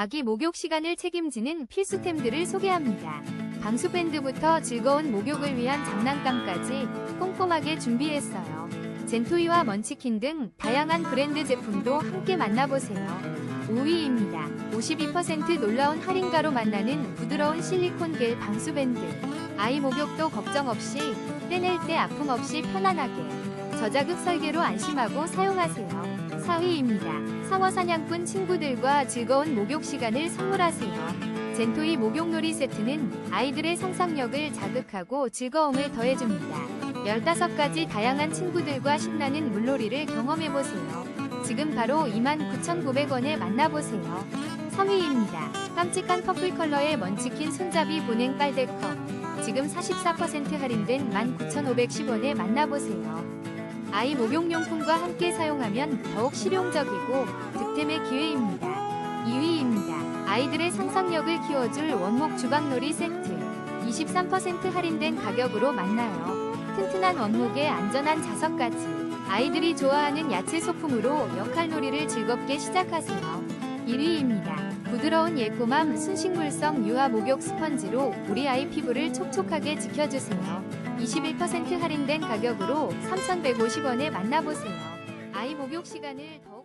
아기 목욕 시간을 책임지는 필수템들을 소개합니다. 방수밴드부터 즐거운 목욕을 위한 장난감까지 꼼꼼하게 준비했어요. 젠토이와 먼치킨 등 다양한 브랜드 제품도 함께 만나보세요. 5위입니다. 52% 놀라운 할인가로 만나는 부드러운 실리콘 겔 방수밴드. 아이 목욕도 걱정 없이 떼낼 때 아픔 없이 편안하게 저자극 설계로 안심하고 사용하세요. 4위입니다. 상어 사냥꾼 친구들과 즐거운 목욕 시간을 선물하세요. 젠토이 목욕놀이 세트는 아이들의 상상력을 자극하고 즐거움을 더해줍니다. 15가지 다양한 친구들과 신나는 물놀이를 경험해보세요. 지금 바로 29,900원에 만나보세요. 3위입니다. 깜찍한 퍼플 컬러의 먼치킨 손잡이 보냉 빨대컵. 지금 44% 할인된 19,510원에 만나보세요. 아이 목욕용품과 함께 사용하면 더욱 실용적이고 득템의 기회입니다. 2위입니다. 아이들의 상상력을 키워줄 원목 주방놀이 세트. 23% 할인된 가격으로 만나요. 튼튼한 원목에 안전한 자석까지. 아이들이 좋아하는 야채 소품으로 역할놀이를 즐겁게 시작하세요. 1위입니다. 부드러운 예쁨함 순식물성 유화 목욕 스펀지로 우리 아이 피부를 촉촉하게 지켜주세요. 21% 할인된 가격으로 3,150원에 만나보세요. 아이 목욕 시간을 더